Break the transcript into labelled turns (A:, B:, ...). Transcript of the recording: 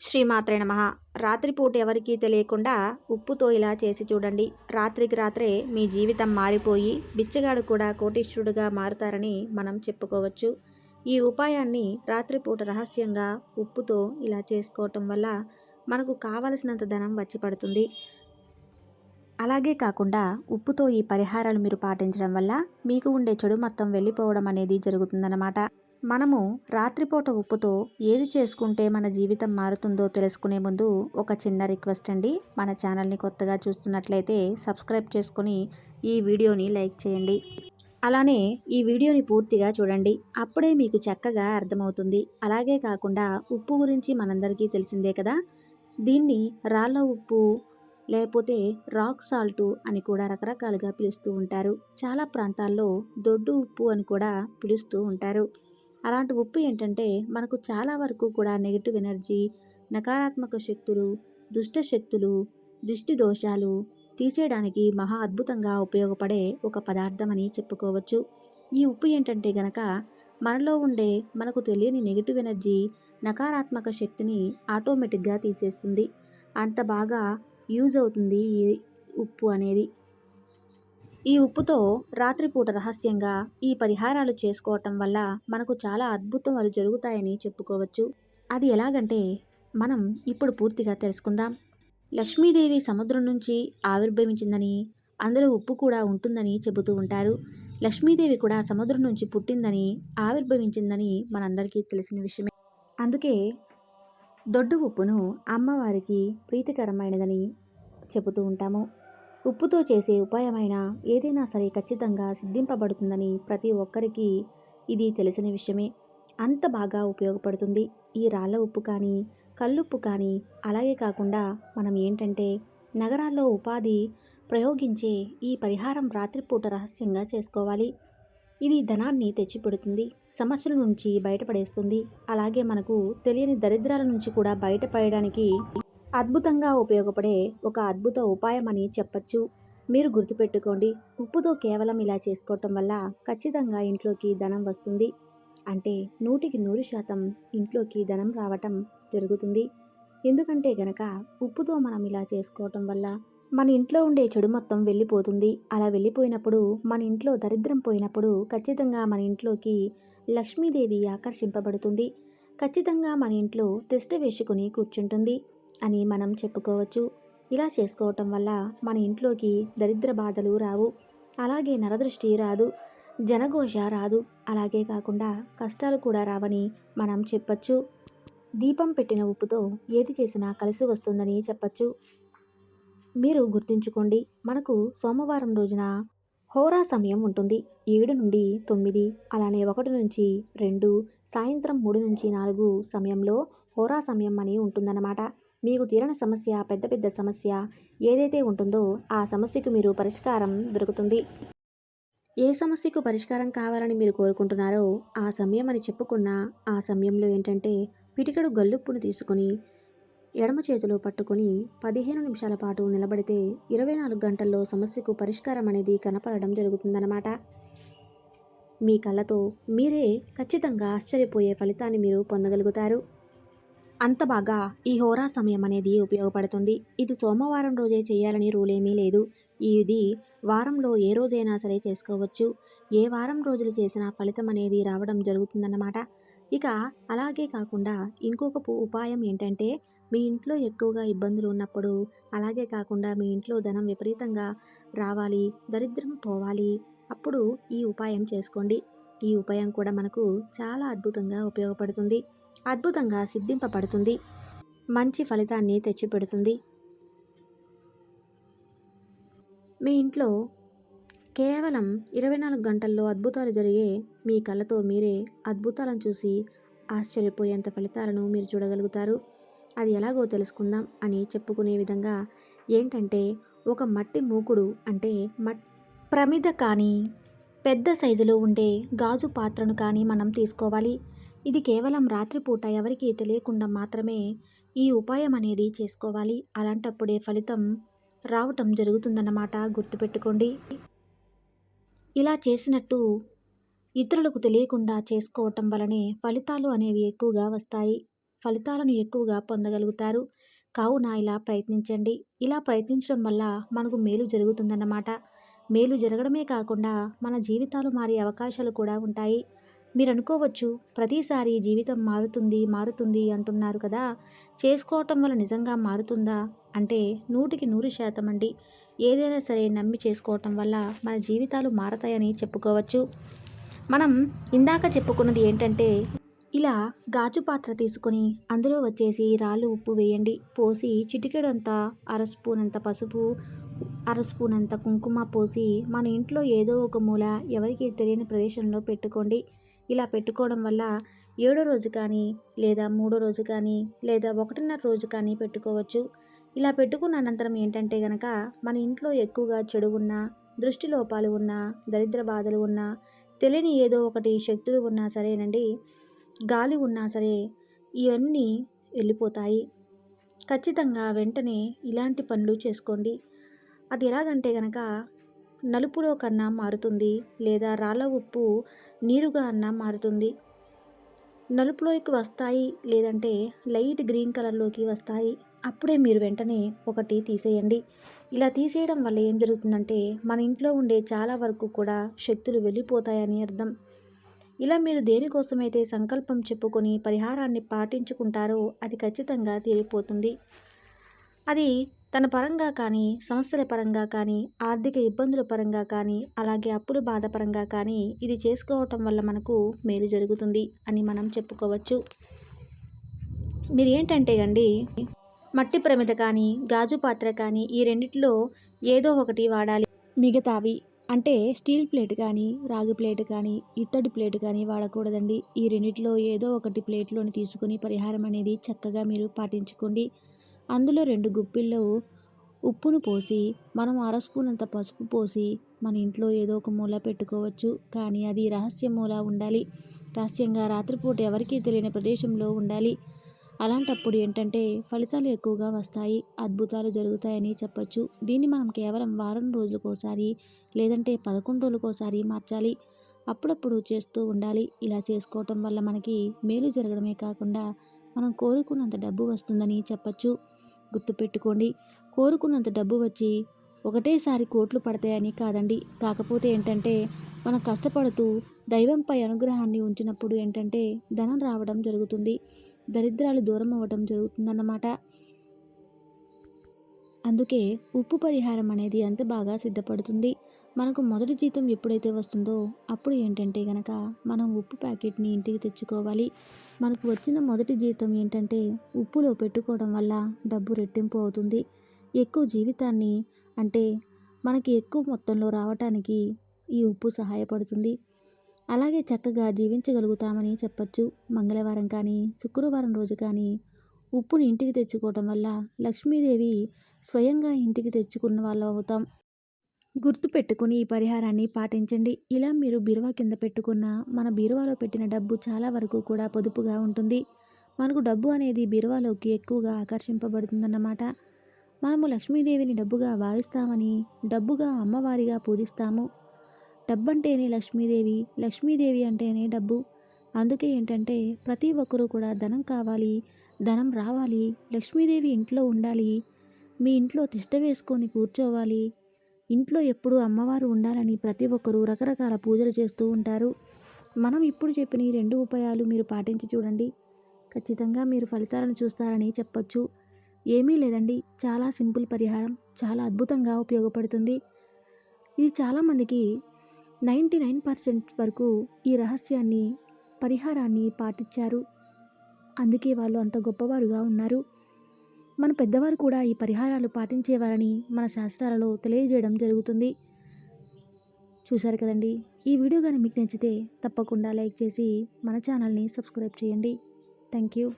A: శ్రీమాత్రే నమ. రాత్రిపూట ఎవరికీ తెలియకుండా ఉప్పుతో ఇలా చేసి చూడండి. రాత్రికి రాత్రే మీ జీవితం మారిపోయి బిచ్చగాడు కూడా కోటీశ్వరుడుగా మారుతారని మనం చెప్పుకోవచ్చు. ఈ ఉపాయాన్ని రాత్రిపూట రహస్యంగా ఉప్పుతో ఇలా చేసుకోవటం వల్ల మనకు కావలసినంత ధనం వచ్చి పడుతుంది. అలాగే కాకుండా ఉప్పుతో ఈ పరిహారాలు మీరు పాటించడం వల్ల మీకు ఉండే చెడు మొత్తం వెళ్ళిపోవడం అనేది జరుగుతుందన్నమాట. మనము రాత్రిపూట ఉప్పుతో ఏది చేసుకుంటే మన జీవితం మారుతుందో తెలుసుకునే ముందు ఒక చిన్న రిక్వెస్ట్ అండి. మన ఛానల్ని కొత్తగా చూస్తున్నట్లయితే సబ్స్క్రైబ్ చేసుకొని ఈ వీడియోని లైక్ చేయండి. అలానే ఈ వీడియోని పూర్తిగా చూడండి. అప్పుడే మీకు చక్కగా అర్థమవుతుంది. అలాగే కాకుండా ఉప్పు గురించి మనందరికీ తెలిసిందే కదా. దీన్ని రాళ్ళ ఉప్పు లేకపోతే రాక్ సాల్ట్ అని కూడా రకరకాలుగా పిలుస్తూ ఉంటారు. చాలా ప్రాంతాల్లో దొడ్డు ఉప్పు అని కూడా పిలుస్తూ ఉంటారు. అలాంటి ఉప్పు ఏంటంటే మనకు చాలా వరకు కూడా నెగిటివ్ ఎనర్జీ నకారాత్మక శక్తులు దుష్ట శక్తులు దిష్టి దోషాలు తీసేయడానికి మహా అద్భుతంగా ఉపయోగపడే ఒక పదార్థం అని చెప్పుకోవచ్చు. ఈ ఉప్పు ఏంటంటే గనక మనలో ఉండే మనకు తెలియని నెగిటివ్ ఎనర్జీ నకారాత్మక శక్తిని ఆటోమేటిక్గా తీసేస్తుంది. అంత బాగా యూజ్ అవుతుంది ఈ ఉప్పు అనేది. ఈ ఉప్పుతో రాత్రిపూట రహస్యంగా ఈ పరిహారాలు చేసుకోవటం వల్ల మనకు చాలా అద్భుతాలు జరుగుతాయని చెప్పుకోవచ్చు. అది ఎలాగంటే మనం ఇప్పుడు పూర్తిగా తెలుసుకుందాం. లక్ష్మీదేవి సముద్రం నుంచి ఆవిర్భవించిందని అందులో ఉప్పు కూడా ఉంటుందని చెబుతూ ఉంటారు. లక్ష్మీదేవి కూడా సముద్రం నుంచి పుట్టిందని ఆవిర్భవించిందని మనందరికీ తెలిసిన విషయమే. అందుకే దొడ్డు ఉప్పును అమ్మవారికి ప్రీతికరమైనదని చెబుతూ ఉంటాము. ఉప్పుతో చేసే ఉపాయమైన ఏదైనా సరే ఖచ్చితంగా సిద్ధింపబడుతుందని ప్రతి ఒక్కరికి ఇది తెలిసిన విషయమే. అంత బాగా ఉపయోగపడుతుంది. ఈ రాళ్ళ ఉప్పు కానీ కల్లుప్పు కానీ అలాగే కాకుండా మనం ఏంటంటే నగరాల్లో ఉపాధి ప్రయోగించే ఈ పరిహారం రాత్రిపూట రహస్యంగా చేసుకోవాలి. ఇది ధనాన్ని తెచ్చిపెడుతుంది సమస్యల నుంచి బయటపడేస్తుంది. అలాగే మనకు తెలియని దరిద్రాల నుంచి కూడా బయటపడడానికి అద్భుతంగా ఉపయోగపడే ఒక అద్భుత ఉపాయం అని చెప్పచ్చు. మీరు గుర్తుపెట్టుకోండి ఉప్పుతో కేవలం ఇలా చేసుకోవటం వల్ల ఖచ్చితంగా ఇంట్లోకి ధనం వస్తుంది. అంటే నూటికి నూరు శాతం ఇంట్లోకి ధనం రావటం జరుగుతుంది. ఎందుకంటే గనక ఉప్పుతో మనం ఇలా చేసుకోవటం వల్ల మన ఇంట్లో ఉండే చెడు మొత్తం వెళ్ళిపోతుంది. అలా వెళ్ళిపోయినప్పుడు మన ఇంట్లో దరిద్రం పోయినప్పుడు ఖచ్చితంగా మన ఇంట్లోకి లక్ష్మీదేవి ఆకర్షింపబడుతుంది. ఖచ్చితంగా మన ఇంట్లో తిష్ట వేసుకుని కూర్చుంటుంది. అని మనం చెప్పుకోవచ్చు. ఇలా చేసుకోవటం వల్ల మన ఇంట్లోకి దరిద్ర బాధలు రావు. అలాగే నరదృష్టి రాదు. జనఘోష రాదు. అలాగే కాకుండా కష్టాలు కూడా రావని మనం చెప్పచ్చు. దీపం పెట్టిన ఉప్పుతో ఏది చేసినా కలిసి వస్తుందని చెప్పచ్చు. మీరు గుర్తుంచుకోండి మనకు సోమవారం రోజున హోరా సమయం ఉంటుంది. ఏడు నుండి తొమ్మిది అలానే ఒకటి నుంచి రెండు సాయంత్రం మూడు నుంచి నాలుగు సమయంలో హోరా సమయం అని ఉంటుందన్నమాట. మీకు తీరని సమస్య పెద్ద పెద్ద సమస్య ఏదైతే ఉంటుందో ఆ సమస్యకు మీరు పరిష్కారం దొరుకుతుంది. ఏ సమస్యకు పరిష్కారం కావాలని మీరు కోరుకుంటున్నారో ఆ సమయం అని చెప్పుకున్న ఆ సమయంలో ఏంటంటే పిటికడు గల్లుప్పును తీసుకొని ఎడమ చేతిలో పట్టుకొని పదిహేను నిమిషాల పాటు నిలబడితే ఇరవై నాలుగు గంటల్లో సమస్యకు పరిష్కారం అనేది కనపడడం జరుగుతుందన్నమాట. మీ కళ్ళతో మీరే ఖచ్చితంగా ఆశ్చర్యపోయే ఫలితాన్ని మీరు పొందగలుగుతారు. అంత బాగా ఈ హోరా సమయం అనేది ఉపయోగపడుతుంది. ఇది సోమవారం రోజే చేయాలని రూలేమీ లేదు. ఇది వారంలో ఏ రోజైనా సరే చేసుకోవచ్చు. ఏ వారం రోజులు చేసినా ఫలితం అనేది రావడం జరుగుతుందన్నమాట. ఇక అలాగే కాకుండా ఇంకొక ఉపాయం ఏంటంటే మీ ఇంట్లో ఎక్కువగా ఇబ్బందులు ఉన్నప్పుడు అలాగే కాకుండా మీ ఇంట్లో ధనం విపరీతంగా రావాలి దరిద్రం పోవాలి అప్పుడు ఈ ఉపాయం చేసుకోండి. ఈ ఉపాయం కూడా మనకు చాలా అద్భుతంగా ఉపయోగపడుతుంది. అద్భుతంగా సిద్ధింపబడుతుంది. మంచి ఫలితాన్ని తెచ్చిపెడుతుంది. మీ ఇంట్లో కేవలం ఇరవై నాలుగు గంటల్లో అద్భుతాలు జరిగే మీ కళ్ళతో మీరే అద్భుతాలను చూసి ఆశ్చర్యపోయేంత ఫలితాలను మీరు చూడగలుగుతారు. అది ఎలాగో తెలుసుకుందాం అని చెప్పుకునే విధంగా ఏంటంటే ఒక మట్టి మూకుడు అంటే మట్ ప్రమిద కానీ పెద్ద సైజులో ఉండే గాజు పాత్రను కానీ మనం తీసుకోవాలి. ఇది కేవలం రాత్రిపూట ఎవరికీ తెలియకుండా మాత్రమే ఈ ఉపాయం అనేది చేసుకోవాలి. అలాంటప్పుడే ఫలితం రావటం జరుగుతుందన్నమాట. గుర్తుపెట్టుకోండి. ఇలా చేసినట్టు ఇతరులకు తెలియకుండా చేసుకోవటం వలనే ఫలితాలు అనేవి ఎక్కువగా వస్తాయి. ఫలితాలను ఎక్కువగా పొందగలుగుతారు. కావున ఇలా ప్రయత్నించండి. ఇలా ప్రయత్నించడం వల్ల మనకు మేలు జరుగుతుందన్నమాట. మేలు జరగడమే కాకుండా మన జీవితాలు మారే అవకాశాలు కూడా ఉంటాయి. మీరు అనుకోవచ్చు ప్రతిసారి జీవితం మారుతుంది మారుతుంది అంటున్నారు కదా చేసుకోవటం వల్ల నిజంగా మారుతుందా? అంటే నూటికి నూరు శాతం అండి. ఏదైనా సరే నమ్మి చేసుకోవటం వల్ల మన జీవితాలు మారతాయని చెప్పుకోవచ్చు. మనం ఇందాక చెప్పుకున్నది ఏంటంటే ఇలా గాజు పాత్ర తీసుకొని అందులో వచ్చేసి రాళ్ళు ఉప్పు వేయండి. పోసి చిటికెడంత అర స్పూన్ అంత పసుపు అర స్పూన్ అంత కుంకుమ పోసి మన ఇంట్లో ఏదో ఒక మూల ఎవరికి తెలియని ప్రదేశంలో పెట్టుకోండి. ఇలా పెట్టుకోవడం వల్ల ఏడో రోజు కానీ లేదా మూడో రోజు కానీ లేదా ఒకటిన్నర రోజు కానీ పెట్టుకోవచ్చు. ఇలా పెట్టుకున్న అనంతరం ఏంటంటే గనక మన ఇంట్లో ఎక్కువగా చెడు ఉన్నా దృష్టి లోపాలు ఉన్నా దరిద్ర బాధలు ఉన్నా తెలియని ఏదో ఒకటి శక్తులు ఉన్నా సరేనండి గాలి ఉన్నా సరే ఇవన్నీ వెళ్ళిపోతాయి. ఖచ్చితంగా వెంటనే ఇలాంటి పనులు చేసుకోండి. అది ఎలాగంటే గనక నలుపులో కన్నా మారుతుంది లేదా రాళ్ళ ఉప్పు నీరుగా అన్నా మారుతుంది. నలుపులోకి వస్తాయి లేదంటే లైట్ గ్రీన్ కలర్లోకి వస్తాయి. అప్పుడే మీరు వెంటనే ఒకటి తీసేయండి. ఇలా తీసేయడం వల్ల ఏం జరుగుతుందంటే మన ఇంట్లో ఉండే చాలా వరకు కూడా శక్తులు వెళ్ళిపోతాయని అర్థం. ఇలా మీరు దేనికోసమైతే సంకల్పం చెప్పుకొని పరిహారాన్ని పాటించుకుంటారో అది ఖచ్చితంగా తీరిపోతుంది. అది తన పరంగా కానీ సమస్యల పరంగా కానీ ఆర్థిక ఇబ్బందుల పరంగా కానీ అలాగే అప్పుల బాధ పరంగా కానీ ఇది చేసుకోవటం వల్ల మనకు మేలు జరుగుతుంది అని మనం చెప్పుకోవచ్చు. మీరు ఏంటంటే అండి మట్టి ప్రమిద కానీ గాజు పాత్ర కానీ ఈ రెండిట్లో ఏదో ఒకటి వాడాలి. మిగతావి అంటే స్టీల్ ప్లేట్ కానీ రాగి ప్లేట్ కానీ ఇత్తడి ప్లేట్ కానీ వాడకూడదండి. ఈ రెండిట్లో ఏదో ఒకటి ప్లేట్లోని తీసుకొని పరిహారం అనేది చక్కగా మీరు పాటించుకోండి. అందులో రెండు గుప్పిళ్ళు ఉప్పును పోసి మనం అర స్పూన్ అంత పసుపు పోసి మన ఇంట్లో ఏదో ఒక మూల పెట్టుకోవచ్చు. కానీ అది రహస్య మూల ఉండాలి. రహస్యంగా రాత్రిపూట ఎవరికీ తెలియని ప్రదేశంలో ఉండాలి. అలాంటప్పుడు ఏంటంటే ఫలితాలు ఎక్కువగా వస్తాయి. అద్భుతాలు జరుగుతాయని చెప్పచ్చు. దీన్ని మనం కేవలం వారం రోజులకోసారి లేదంటే పదకొండు రోజులకోసారి మార్చాలి. అప్పుడప్పుడు చేస్తూ ఉండాలి. ఇలా చేసుకోవటం వల్ల మనకి మేలు జరగడమే కాకుండా మనం కోరుకున్నంత డబ్బు వస్తుందని చెప్పచ్చు. గుర్తుపెట్టుకోండి. కోరుకున్నంత డబ్బు వచ్చి ఒకటేసారి కోట్లు పడతాయని కాదండి. కాకపోతే ఏంటంటే మనం కష్టపడుతూ దైవంపై అనుగ్రహాన్ని ఉంచినప్పుడు ఏంటంటే ధనం రావడం జరుగుతుంది. దరిద్రాలు దూరం అవ్వడం జరుగుతుందన్నమాట. అందుకే ఉప్పు పరిహారం అనేది అంత బాగా సిద్ధపడుతుంది. మనకు మొదటి జీతం ఎప్పుడైతే వస్తుందో అప్పుడు ఏంటంటే గనక మనం ఉప్పు ప్యాకెట్ని ఇంటికి తెచ్చుకోవాలి. మనకు వచ్చిన మొదటి జీతం ఏంటంటే ఉప్పులో పెట్టుకోవడం వల్ల డబ్బు రెట్టింపు అవుతుంది. ఎక్కువ జీవితాన్ని అంటే మనకి ఎక్కువ మొత్తంలో రావటానికి ఈ ఉప్పు సహాయపడుతుంది. అలాగే చక్కగా జీవించగలుగుతామని చెప్పచ్చు. మంగళవారం కానీ శుక్రవారం రోజు కానీ ఉప్పుని ఇంటికి తెచ్చుకోవటం వల్ల లక్ష్మీదేవి స్వయంగా ఇంటికి తెచ్చుకున్న వాళ్ళు అవుతాం. గుర్తుపెట్టుకుని ఈ పరిహారాన్ని పాటించండి. ఇలా మీరు బీరువా కింద పెట్టుకున్న మన బీరువాలో పెట్టిన డబ్బు చాలా వరకు కూడా పొదుపుగా ఉంటుంది. మనకు డబ్బు అనేది బీరువాలోకి ఎక్కువగా ఆకర్షింపబడుతుందన్నమాట. మనము లక్ష్మీదేవిని డబ్బుగా భావిస్తామని డబ్బుగా అమ్మవారిగా పూజిస్తాము. డబ్బు అంటేనే లక్ష్మీదేవి లక్ష్మీదేవి అంటేనే డబ్బు. అందుకే ఏంటంటే ప్రతి ఒక్కరూ కూడా ధనం కావాలి ధనం రావాలి లక్ష్మీదేవి ఇంట్లో ఉండాలి మీ ఇంట్లో తిష్ట వేసుకొని కూర్చోవాలి ఇంట్లో ఎప్పుడూ అమ్మవారు ఉండాలని ప్రతి ఒక్కరూ రకరకాల పూజలు చేస్తూ ఉంటారు. మనం ఇప్పుడు చెప్పిన ఈ రెండు ఉపాయాలు మీరు పాటించి చూడండి. ఖచ్చితంగా మీరు ఫలితాలను చూస్తారని చెప్పొచ్చు. ఏమీ లేదండి. చాలా సింపుల్ పరిహారం. చాలా అద్భుతంగా ఉపయోగపడుతుంది. ఇది చాలామందికి నైంటీ నైన్ పర్సెంట్ వరకు ఈ రహస్యాన్ని పరిహారాన్ని పాటించారు. అందుకే వాళ్ళు అంత గొప్పవారుగా ఉన్నారు. మన పెద్దవారు కూడా ఈ పరిహారాలు పాటించేవారని మన శాస్త్రాలలో తెలియజేయడం జరుగుతుంది. చూశారు కదండి? ఈ వీడియో కానీ మీకు నచ్చితే తప్పకుండా లైక్ చేసి మన ఛానల్ని సబ్స్క్రైబ్ చేయండి. Thank you